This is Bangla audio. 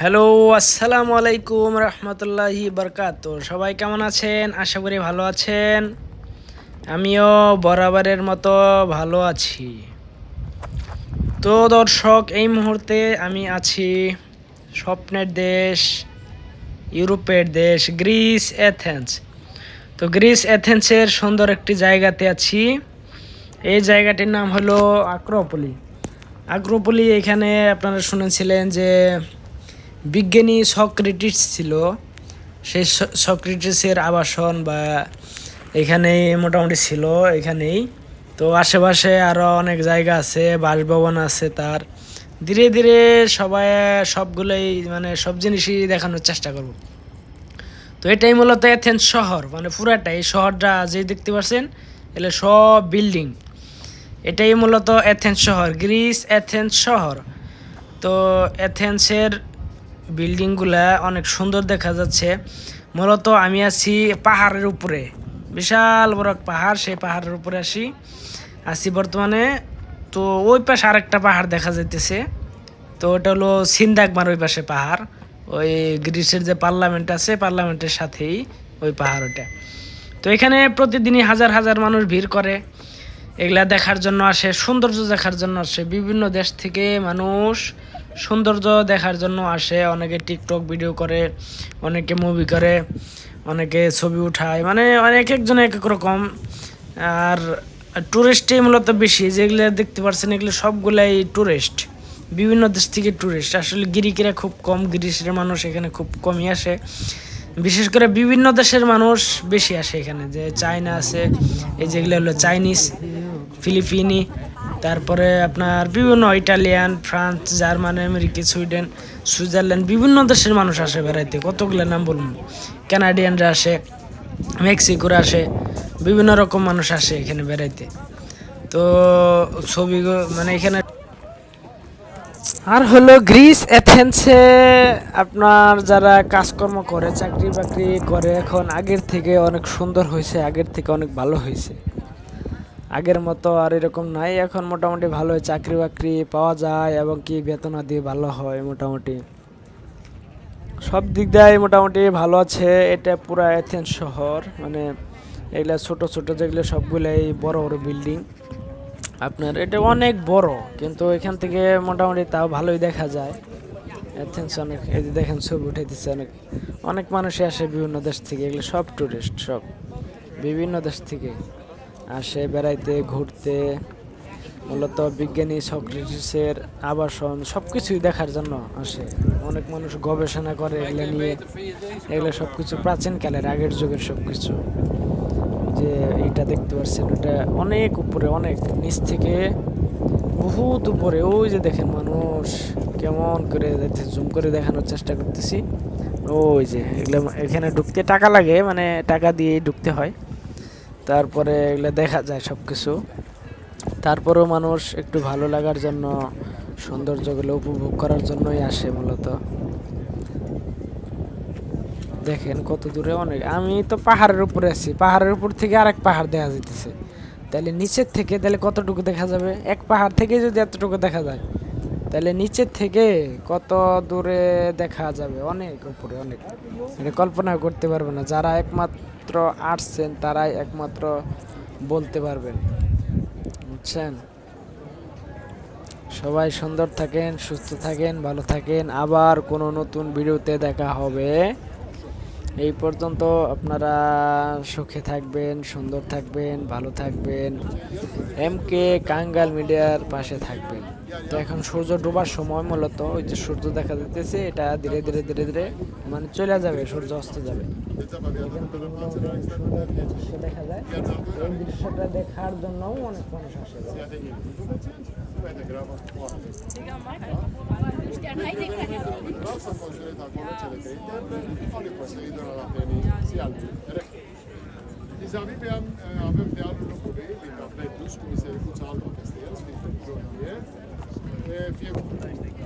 হ্যালো, আসসালামু আলাইকুম রহমতুল্লাহি বরকাত। সবাই কেমন আছেন? আশা করি ভালো আছেন। আমিও বরাবরের মতো ভালো আছি। তো দর্শক, এই মুহূর্তে আমি আছি স্বপ্নের দেশ, ইউরোপের দেশ, গ্রিস, অ্যাথেন্স। তো গ্রিস, অ্যাথেন্সের সুন্দর একটি জায়গাতে আছি। এই জায়গাটির নাম হলো আক্রোপলি। আক্রোপলি এখানে আপনারা শুনেছিলেন যে বিজ্ঞানী সক্রেটিস ছিল। সেই সক্রেটিসের আবাসন বা এখানেই মোটামুটি ছিল, এখানেই। তো আশেপাশে আরও অনেক জায়গা আছে, বাসভবন আছে তার। ধীরে ধীরে সবাই, সবগুলোই মানে সব জিনিসই দেখানোর চেষ্টা করব। তো এটাই মূলত এথেন্স শহর মানে পুরাটাই। শহরটা যে দেখতে পাচ্ছেন এলে সব বিল্ডিং। এটাই মূলত এথেন্স শহর, গ্রিস এথেন্স শহর। তো এথেন্সের বিল্ডিংগুলা অনেক সুন্দর দেখা যাচ্ছে। মূলত আমি আছি পাহাড়ের উপরে। বিশাল বড় পাহাড়, সেই পাহাড়ের উপরে আসি। আছি বর্তমানে। তো ওই পাশে আরেকটা পাহাড় দেখা যাইতেছে। তো ওটা হলো সিন্দাকমার ওই পাশে পাহাড়। ওই গ্রিসের যে পার্লামেন্ট আছে, পার্লামেন্টের সাথেই ওই পাহাড় ওটা। তো এখানে প্রতিদিনই হাজার হাজার মানুষ ভিড় করে। এগুলা দেখার জন্য আসে, সৌন্দর্য দেখার জন্য আসে। বিভিন্ন দেশ থেকে মানুষ সৌন্দর্য দেখার জন্য আসে। অনেকে টিকটক ভিডিও করে, অনেকে মুভি করে, অনেকে ছবি উঠায়। মানে অনেক একজন এক এক রকম। আর টুরিস্টই মূলত বেশি। যেগুলো দেখতে পাচ্ছেন এগুলো সবগুলাই টুরিস্ট বিভিন্ন দেশ থেকে টুরিস্ট আসলে গিরিকেরা খুব কম, গ্রিসের মানুষ এখানে খুব কমই আসে। বিশেষ করে বিভিন্ন দেশের মানুষ বেশি আসে এখানে। যে চায়না আছে, এই যেগুলো হলো চাইনিজ। ফিলিপিনি, তারপরে আপনার বিভিন্ন Italian, France, Germany, America, Sweden, Switzerland, বিভিন্ন দেশের মানুষ আসে বেড়াইতে। কতগুলো নাম বলুন কানাডিয়ানরা আসে, মেক্সিকোরা আসে, বিভিন্ন রকম মানুষ আসে এখানে বেড়াইতে। তো ছবি মানে এখানে আর হলো গ্রিস এথেন্সে আপনার যারা কাজকর্ম করে চাকরি বাকরি করে, এখন আগের থেকে অনেক সুন্দর হয়েছে, আগের থেকে অনেক ভালো হয়েছে। আগের মতো আর এরকম নাই। এখন মোটামুটি ভালো চাকরি বাকরি পাওয়া যায় এবং কি বেতনাদি ভালো হয় মোটামুটি। সব দিক দিয়ে মোটামুটি ভালো আছে। এটা পুরা এথেন্স শহর। মানে এগুলা ছোট ছোট যেগুলো সবগুলাই বড় বড় বিল্ডিং আপনার এটা অনেক বড়, কিন্তু এখান থেকে মোটামুটি তাও ভালোই দেখা যায়। এথেন্স অনেক, এই যে দেখেন ছবি উঠাইতেছে অনেক অনেক মানুষই আসে বিভিন্ন দেশ থেকে। এগুলো সব টুরিস্ট সব। বিভিন্ন দেশ থেকে। আসে বেড়াইতে, ঘুরতে, মূলত বিজ্ঞানী সক্রেটিসের আবাসন সব কিছুই দেখার জন্য আসে। অনেক মানুষ গবেষণা করে এগুলো নিয়ে। এগুলো সব কিছু প্রাচীনকালের আগের যুগের সব কিছু যে এইটা দেখতে পাচ্ছেন ওটা অনেক উপরে, অনেক নিচ থেকে বহুত উপরে। ওই যে দেখেন মানুষ কেমন করে জুম করে দেখানোর চেষ্টা করতেছি। ওই যে, এগুলো এখানে ঢুকতে টাকা লাগে মানে টাকা দিয়ে ঢুকতে হয়। তারপরে এগুলো দেখা যায় সব কিছু তারপরেও মানুষ একটু ভালো লাগার জন্য, সৌন্দর্যগুলো উপভোগ করার জন্যই আসে মূলত। দেখেন কত দূরে অনেক, আমি তো পাহাড়ের উপরে আছি, পাহাড়ের উপর থেকে আরেক পাহাড় দেখা যাইতেছে। তাহলে নিচের থেকে তাহলে কতটুকু দেখা যাবে? এক পাহাড় থেকে যদি এতটুকু দেখা যায় তাহলে নিচের থেকে কত দূরে দেখা যাবে? অনেক উপরে অনেক। এটা কল্পনা করতে পারবে না, যারা একমাত্র আসছেন তারাই একমাত্র বলতে পারবেন। বুঝছেন? সবাই সুন্দর থাকেন, সুস্থ থাকেন, ভালো থাকেন। আবার কোনো নতুন ভিডিওতে দেখা হবে। এই পর্যন্ত আপনারা সুখে থাকবেন, সুন্দর থাকবেন, ভালো থাকবেন। এম কে কাঙ্গাল মিডিয়ার পাশে থাকবেন। তো এখন সূর্য ডোবার সময় মূলত ওই যে সূর্য দেখা দিতেছে এটা ধীরে ধীরে ধীরে ধীরে মানে চলে যাবে, সূর্য অস্ত যাবে Yeah. Äh, vier Wochen.